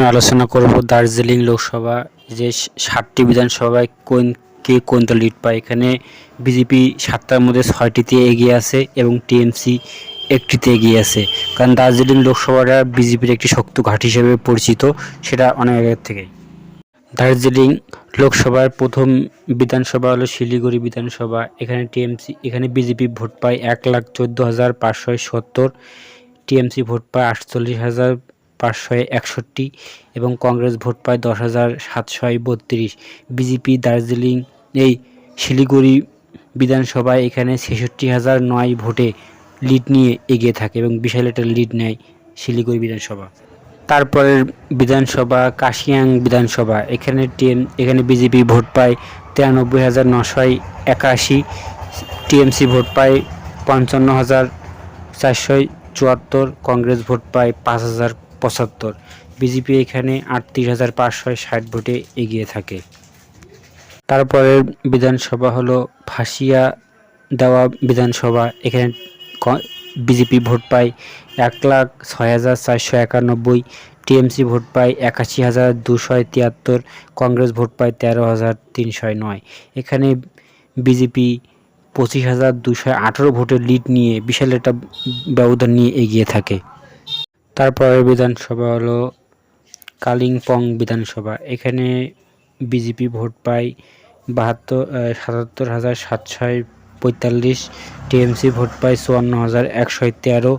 আমি আলোচনা করব দার্জিলিং লোকসভা, যে ষাটটি বিধানসভায় কোন, কে কোন দল লিড পায়। এখানে বিজেপি সাতটার মধ্যে ছয়টিতে এগিয়ে আছে এবং টিএমসি একটিতে এগিয়ে আছে। কারণ দার্জিলিং লোকসভাটা বিজেপির একটি শক্ত ঘাট হিসেবে পরিচিত, সেটা অনেক আগের থেকেই। দার্জিলিং লোকসভার প্রথম বিধানসভা হলো শিলিগুড়ি বিধানসভা। এখানে টিএমসি, এখানে বিজেপি ভোট পায় এক লাখ চোদ্দ হাজার পাঁচশো সত্তর, টিএমসি ভোট পায় আটচল্লিশ হাজার পাঁচশো একষট্টি এবং কংগ্রেস ভোট পায় দশ হাজার সাতশো বত্রিশ। বিজেপি, দার্জিলিং, এই শিলিগুড়ি বিধানসভায় এখানে ছেষট্টি হাজার নয় ভোটে লিড নিয়ে এগিয়ে থাকে এবং বিশাল একটা লিড নেয় শিলিগুড়ি বিধানসভা। তারপরের বিধানসভা কাশিয়াং বিধানসভা। এখানে টিএম এখানে বিজেপি ভোট পায় তিরানব্বই হাজার নশয় একাশি। টিএমসি ভোট পায় পঞ্চান্ন হাজার চারশো চুয়াত্তর। কংগ্রেস ভোট পায় পাঁচ হাজার পঁচাত্তর। বিজেপি এখানে আটত্রিশ হাজার পাঁচশো ষাট ভোটে এগিয়ে থাকে। তারপরের বিধানসভা হলো ফাঁসিয়া দেওয়া বিধানসভা। এখানে বিজেপি ভোট পায় এক লাখ ছয় হাজার চারশো একানব্বই টিএমসি ভোট পায় একাশি হাজার দুশো তিয়াত্তর, কংগ্রেস ভোট পায় তেরো হাজার তিনশো নয়। এখানে বিজেপি পঁচিশ হাজার দুশো আঠেরো ভোটের লিড নিয়ে বিশাল একটা ব্যবধান নিয়ে এগিয়ে থাকে। তারপরের বিধানসভা হলো কালিম্পং বিধানসভা। এখানে বিজেপি ভোট পায় বাহাত্তর সাতাত্তর হাজার সাতশো পঁয়তাল্লিশ, টিএমসি ভোট পায় চুয়ান্ন হাজার একশো তেরো,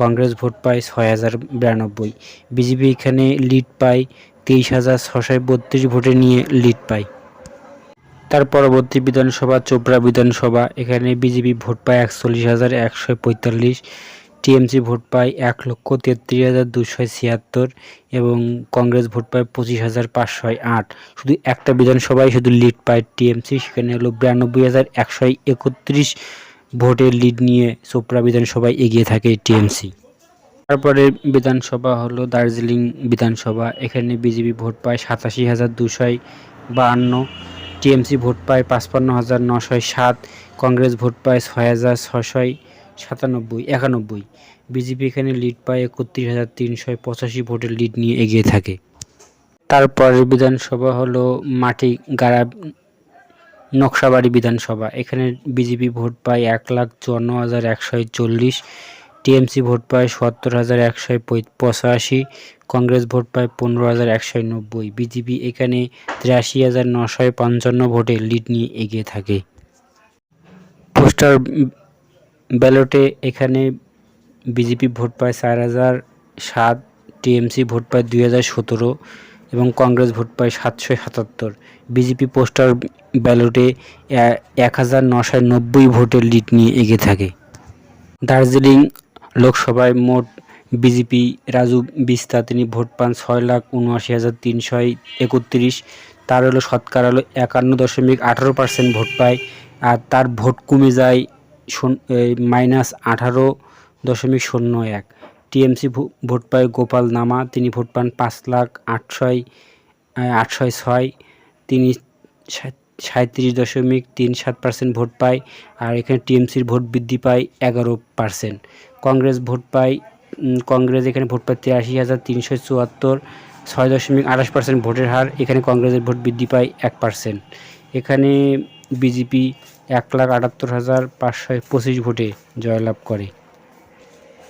কংগ্রেস ভোট পায় ছয় হাজার বিরানব্বই। বিজেপি এখানে লিড পায় তেইশ হাজার ছশো বত্রিশ ভোটে নিয়ে লিড পায়। তার পরবর্তী বিধানসভা, চোপড়া বিধানসভা। এখানে বিজেপি ভোট পায় একচল্লিশ হাজার একশো পঁয়তাল্লিশ টিএমসি ভোট পায় এক লক্ষ তেত্রিশ হাজার দুশো ছিয়াত্তর এবং কংগ্রেস ভোট পায় পঁচিশ হাজার পাঁচশো আট। শুধু একটা বিধানসভায় শুধু লিড পায় টিএমসি, সেখানে হলো বিরানব্বই হাজার একশো একত্রিশ ভোটের লিড নিয়ে চোপড়া বিধানসভায় এগিয়ে থাকে টিএমসি। তারপরে বিধানসভা হলো দার্জিলিং বিধানসভা, এখানে বিজেপি ভোট পায় সাতাশি হাজার দুশো বাহান্ন, টিএমসি ভোট পায় পাঁচপান্ন হাজার নশয় সাত, কংগ্রেস ভোট পায় ছয় হাজার ছশয় সাতানব্বই, একানব্বই। বিজেপি এখানে লিড পায় একত্রিশ হাজার তিনশো পঁচাশি ভোটের লিড নিয়ে এগিয়ে থাকে। তারপরের বিধানসভা হলো মাটি গাড়া নকশাবাড়ি বিধানসভা। এখানে বিজেপি ভোট পায় এক লাখ চুয়ান্ন হাজার একশো চল্লিশ, টিএমসি ভোট পায় সত্তর হাজার একশো পঁচাশি, কংগ্রেস ভোট পায় পনেরো হাজার একশো নব্বই। বিজেপি এখানে তিরাশি হাজার নশো পঞ্চান্ন ভোটে লিড নিয়ে এগিয়ে থাকে। পোস্টার ব্যালটে এখানে বিজেপি ভোট পায় চার হাজার সাত, টিএমসি ভোট পায় দুই হাজার সতেরো এবং কংগ্রেস ভোট পায় সাতশো সাতাত্তর। বিজেপি পোস্টার ব্যালটে এক হাজার নশো নব্বই ভোটের লিড নিয়ে এগিয়ে থাকে। দার্জিলিং লোকসভায় মোট বিজেপি রাজু বিস্তা, তিনি ভোট পান ছয় লাখ উনআশি হাজার তিনশো একত্রিশ। তার হলো শতকরা হলো একান্ন দশমিক আঠারো পার্সেন্ট ভোট পায়। আর তার ভোট কমে যায় মাইনাস আঠারো দশমিক শূন্য এক। টিএমসি ভোট পায় গোপাল নামা, তিনি ভোট পান পাঁচ লাখ আটশয় আটশয় ছয়, তিনি সাঁত্রিশ দশমিক তিন সাত পার্সেন্ট ভোট পায়, আর এখানে টিএমসির ভোট বৃদ্ধি পায় এগারো পার্সেন্ট। কংগ্রেস ভোট পায় কংগ্রেস এখানে ভোট পায় তিরাশি হাজার তিনশো চুয়াত্তর, ছয় দশমিক আঠাশ পার্সেন্ট ভোটের হার, এখানে কংগ্রেসের ভোট বৃদ্ধি পায় এক পার্সেন্ট। এখানে বিজেপি এক লাখ আটাত্তর হাজার পাঁচশো পঁচিশ ভোটে জয়লাভ করে।